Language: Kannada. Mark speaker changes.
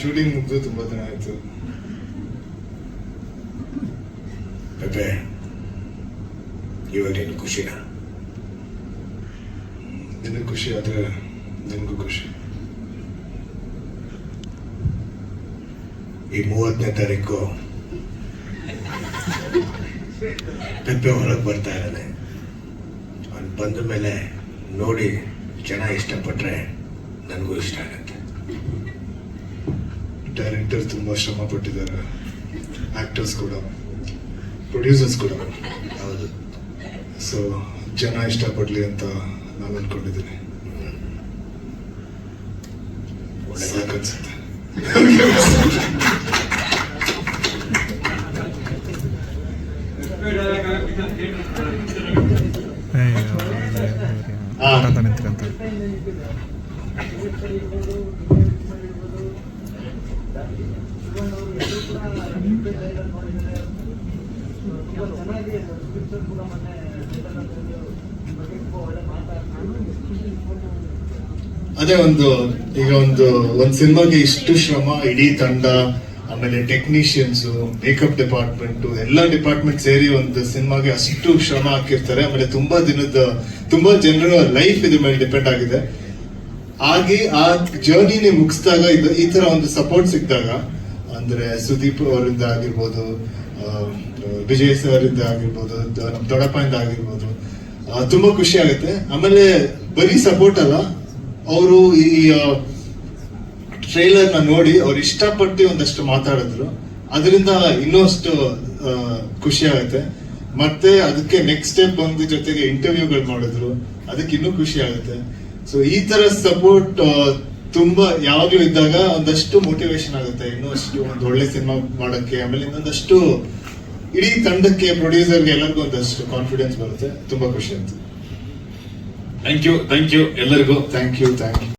Speaker 1: ಶೂಟಿಂಗ್ ಮುಗಿದು ತುಂಬಾ ದಿನ ಆಯ್ತು.
Speaker 2: ಪೆಪೆ, ಇವಾಗ ನೀನು ಖುಷಿನಾ?
Speaker 1: ನಿನಗೆ ಖುಷಿ ಆದ್ರೆ ನಿನ್ಗೂ ಖುಷಿ.
Speaker 2: ಈ ಮೂವತ್ತನೇ ತಾರೀಕು ಪೆಪ್ಪೆ ಹೊರಗೆ ಬರ್ತಾ ಇದ್ದಾನೆ ಅವ್ನು ಬಂದ ಮೇಲೆ ನೋಡಿ ಜನ ಇಷ್ಟಪಟ್ರೆ ನನಗೂ ಇಷ್ಟ ಆಗತ್ತೆ.
Speaker 1: ಡೈರೆಕ್ಟರ್ ತುಂಬಾ ಶ್ರಮ ಪಟ್ಟಿದ್ದಾರೆ ಆಕ್ಟರ್ಸ್ ಕೂಡ. ಪ್ರೊಡ್ಯೂಸರ್ಸ್ ಕೂಡ.
Speaker 2: ಹೌದು.
Speaker 1: ಸೊ ಜನ ಇಷ್ಟಪಡಲಿ ಅಂತ ನಾನು ಅದೇ ಒಂದು, ಈಗ ಒಂದು, ಒಂದ್ ಸಿನಿಮಾಗೆ ಇಷ್ಟು ಶ್ರಮ, ಇಡೀ ತಂಡ, ಆಮೇಲೆ ಟೆಕ್ನಿಷಿಯನ್ಸ್ ಮೇಕಪ್ ಡಿಪಾರ್ಟ್ಮೆಂಟ್ ಎಲ್ಲ ಡಿಪಾರ್ಟ್ಮೆಂಟ್ ಸೇರಿ ಒಂದು ಸಿನಿಮಾಗೆ ಅಷ್ಟು ಶ್ರಮ ಹಾಕಿರ್ತಾರೆ. ಆಮೇಲೆ ತುಂಬಾ ದಿನದ, ತುಂಬಾ ಜನರ ಲೈಫ್ ಇದ್ರ ಮೇಲೆ ಡಿಪೆಂಡ್ ಆಗಿದೆ. ಹಾಗೆ ಆ ಜರ್ನಿ ಮುಗಿಸಿದಾಗ ಈ ತರ ಒಂದು ಸಪೋರ್ಟ್ ಸಿಕ್ಕಿದಾಗ ಅಂದ್ರೆ ಸುದೀಪ್ ಅವರಿಂದ ಆಗಿರ್ಬೋದು ವಿಜಯ್ ಸರ್ ಇಂದ ಆಗಿರ್ಬೋದು ನಮ್ಮ ದೊಡ್ಡಪ್ಪ ಇಂದ ಆಗಿರ್ಬೋದು ತುಂಬಾ ಖುಷಿ ಆಗುತ್ತೆ. ಆಮೇಲೆ ಬರೀ ಸಪೋರ್ಟ್ ಅಲ್ಲ, ಅವರು ಈ ಟ್ರೈಲರ್ನ ನೋಡಿ ಅವ್ರು ಇಷ್ಟಪಟ್ಟು ಒಂದಷ್ಟು ಮಾತಾಡಿದ್ರು. ಅದರಿಂದ ಇನ್ನಷ್ಟು ಖುಷಿ ಆಗುತ್ತೆ. ಮತ್ತೆ ಅದಕ್ಕೆ ನೆಕ್ಸ್ಟ್ ಸ್ಟೆಪ್ ಬಂದ ಜೊತೆಗೆ ಇಂಟರ್ವ್ಯೂಗಳು ಮಾಡಿದ್ರು. ಅದಕ್ಕೆ ಇನ್ನೂ ಖುಷಿ ಆಗುತ್ತೆ. ಸೊ ಈ ತರ ಸಪೋರ್ಟ್ ತುಂಬಾ ಯಾವಾಗ್ಲೂ ಇದ್ದಾಗ ಒಂದಷ್ಟು ಮೋಟಿವೇಶನ್ ಆಗುತ್ತೆ. ಇನ್ನೂ ಅಷ್ಟು ಒಂದು ಒಳ್ಳೆ ಸಿನಿಮಾ ಮಾಡಕ್ಕೆ ಆಮೇಲೆ ಇನ್ನೊಂದಷ್ಟು ಇಡೀ ತಂಡಕ್ಕೆ ಪ್ರೊಡ್ಯೂಸರ್ಗೆ ಎಲ್ಲರಿಗೂ ಒಂದಷ್ಟು ಕಾನ್ಫಿಡೆನ್ಸ್ ಬರುತ್ತೆ. ತುಂಬಾ ಖುಷಿ ಆಯ್ತು.
Speaker 3: ಥ್ಯಾಂಕ್ ಯು ಥ್ಯಾಂಕ್ ಯು ಎಲ್ಲರಿಗೂ.
Speaker 1: Thank you thank you